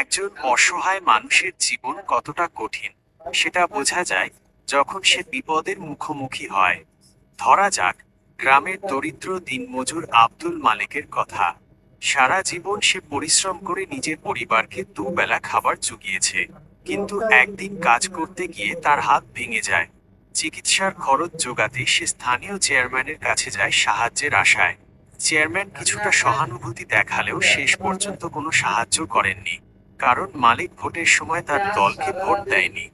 একজন অসহায় মানুষের জীবন কতটা কঠিন, সেটা বোঝা যায় যখন সে বিপদের মুখোমুখি হয়। ধরা যাক, গ্রামের দরিদ্র দিনমজুর আব্দুল মালিকের কথা। সারা জীবন সে পরিশ্রম করে নিজের পরিবারকে দুবেলা খাবার জুগিয়েছে, কিন্তু একদিন কাজ করতে গিয়ে তার হাত ভেঙে যায়। চিকিৎসার খরচ জোগাতে সে স্থানীয় চেয়ারম্যানের কাছে যায় সাহায্যের আশায়। চেয়ারম্যান কিছুটা সহানুভূতি দেখালেও শেষ পর্যন্ত কোনো সাহায্য করেননি। কারণ মালিক ভোটের সময় তার দলকে ভোট দেয়নি।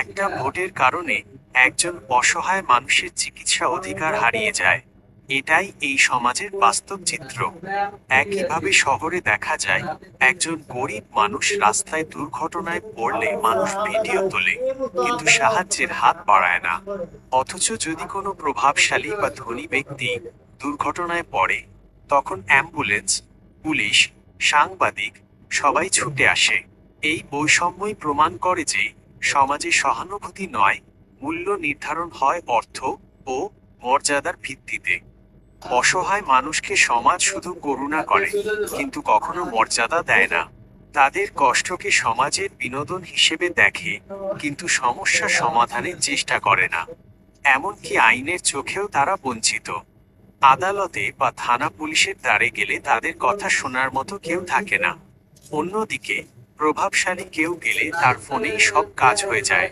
একটা ভোটের কারণে একজন অসহায় মানুষের চিকিৎসা অধিকার হারিয়ে যায়। এটাই এই সমাজের বাস্তব চিত্র। একইভাবে শহরে দেখা যায়, একজন গরিব মানুষ রাস্তায় দুর্ঘটনায় পড়লে মানুষ ভিডিও তোলে, কিন্তু সাহায্যের হাত বাড়ায় না। অথচ যদি কোনো প্রভাবশালী বা ধনী ব্যক্তি দুর্ঘটনায় পড়ে, তখন অ্যাম্বুলেন্স, পুলিশ, সাংবাদিক সবাই ছুটে আসে। এই বৈষম্যই প্রমাণ করে যে সমাজে সহানুভূতি নয়, মূল্য নির্ধারণ হয় অর্থ ও মর্যাদার ভিত্তিতে। অসহায় মানুষকে সমাজ শুধু করুণা করে, কিন্তু কখনো মর্যাদা দেয় না। তাদের কষ্টকে সমাজের বিনোদন হিসেবে দেখে, কিন্তু সমস্যা সমাধানের চেষ্টা করে না। এমনকি আইনের চোখেও তারা বঞ্চিত। আদালতে বা থানা পুলিশের দ্বারে গেলে তাদের কথা শোনার মতো কেউ থাকে না। অন্যদিকে, প্রভাবশালী কেউ গেলে তার ফোনেই সব কাজ হয়ে যায়।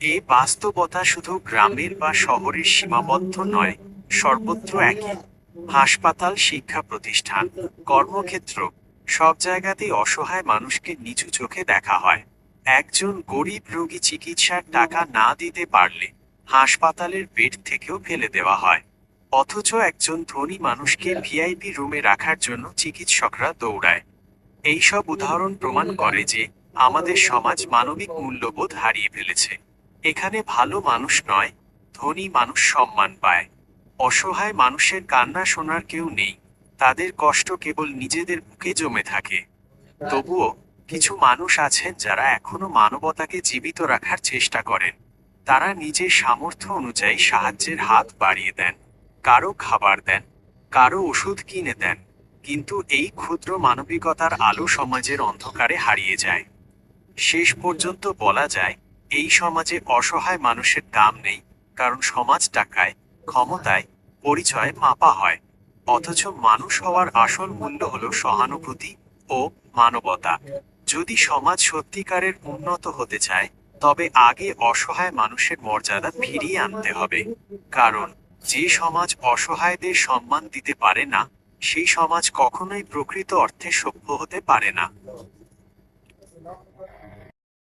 এই বাস্তবতা শুধু গ্রামের বা শহরের সীমাবদ্ধ নয়, সর্বত্র একই। হাসপাতাল, শিক্ষা প্রতিষ্ঠান, কর্মক্ষেত্র, সব জায়গাতেই অসহায় মানুষকে নিচু চোখে দেখা হয়। একজন গরিব রোগী চিকিৎসার টাকা না দিতে পারলে হাসপাতালের বেড থেকেও ফেলে দেওয়া হয়। অথচ একজন ধনী মানুষকে ভিআইপি রুমে রাখার জন্য চিকিৎসকরা দৌড়ায়। এইসব উদাহরণ প্রমাণ করে যে আমাদের সমাজ মানবিক মূল্যবোধ হারিয়ে ফেলেছে। এখানে ভালো মানুষ নয়, ধনী মানুষ সম্মান পায়। অসহায় মানুষের কান্না শোনার কেউ নেই, তাদের কষ্ট কেবল নিজেদের বুকে জমে থাকে। তবুও কিছু মানুষ আছেন যারা এখনও মানবতাকে জীবিত রাখার চেষ্টা করেন। তারা নিজের সামর্থ্য অনুযায়ী সাহায্যের হাত বাড়িয়ে দেন, কারও খাবার দেন, কারও ওষুধ কিনে দেন। কিন্তু এই ক্ষুদ্র মানবিকতার আলো সমাজের অন্ধকারে হারিয়ে যায়। শেষ পর্যন্ত বলা যায়, এই সমাজে অসহায় মানুষের দাম নেই, কারণ সমাজ টাকায়, ক্ষমতায়, পরিচয় মাপা হয়। অথচ মানুষ হওয়ার আসল মূল্য হল সহানুভূতি ও মানবতা। যদি সমাজ সত্যিকারের উন্নত হতে চায়, তবে আগে অসহায় মানুষের মর্যাদা ফিরিয়ে আনতে হবে। কারণ, যে সমাজ অসহায়দের সম্মান দিতে পারে না সেই সমাজ কখনোই প্রকৃত অর্থে সভ্য হতে পারে না।